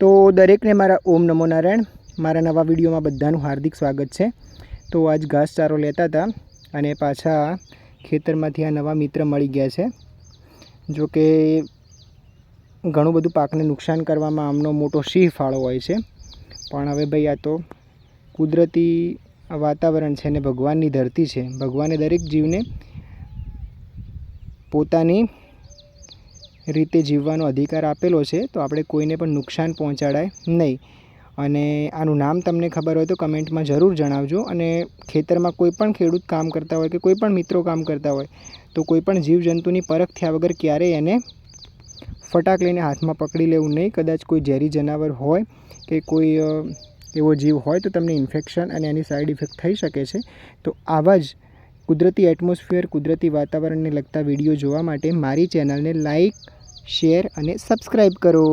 તો દરેકને મારા ઓમ નમો નારાયણ. મારા નવા વિડીયોમાં બધાનું હાર્દિક સ્વાગત છે. તો આજ ઘાસચારો લેતા હતા અને પાછા ખેતરમાંથી આ નવા મિત્ર મળી ગયા છે. જો કે ઘણું બધું પાકને નુકસાન કરવામાં આમનો મોટો સિંહ ફાળો હોય છે. પણ હવે ભાઈ આ તો કુદરતી વાતાવરણ છે ને ભગવાનની ધરતી છે. ભગવાને દરેક જીવને પોતાની રીતે જીવવાનો અધિકાર આપેલો છે, તો આપણે કોઈને પણ નુકસાન પહોંચાડાય નહીં. અને આનું નામ તમને ખબર હોય તો કમેન્ટમાં જરૂર જણાવજો. અને ખેતરમાં કોઈ પણ ખેડૂત કામ કરતા હોય કે કોઈ પણ મિત્રો કામ કરતા હોય, તો કોઈ પણ જીવજંતુની પરખ થયા વગર ક્યારેય એને ફટાક લઈને હાથમાં પકડી લેવું નહીં. કદાચ કોઈ ઝેરી જનાવર હોય કે કોઈ એવો જીવ હોય તો તમને ઇન્ફેક્શન અને એની સાઈડ ઇફેક્ટ થઈ શકે છે. તો આવા જ કુદરતી એટમોસ્ફિયર, કુદરતી વાતાવરણને લગતા વીડિયો જોવા માટે મારી ચેનલને લાઈક શેર અને સબસ્ક્રાઈબ કરો.